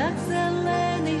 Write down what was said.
як зелений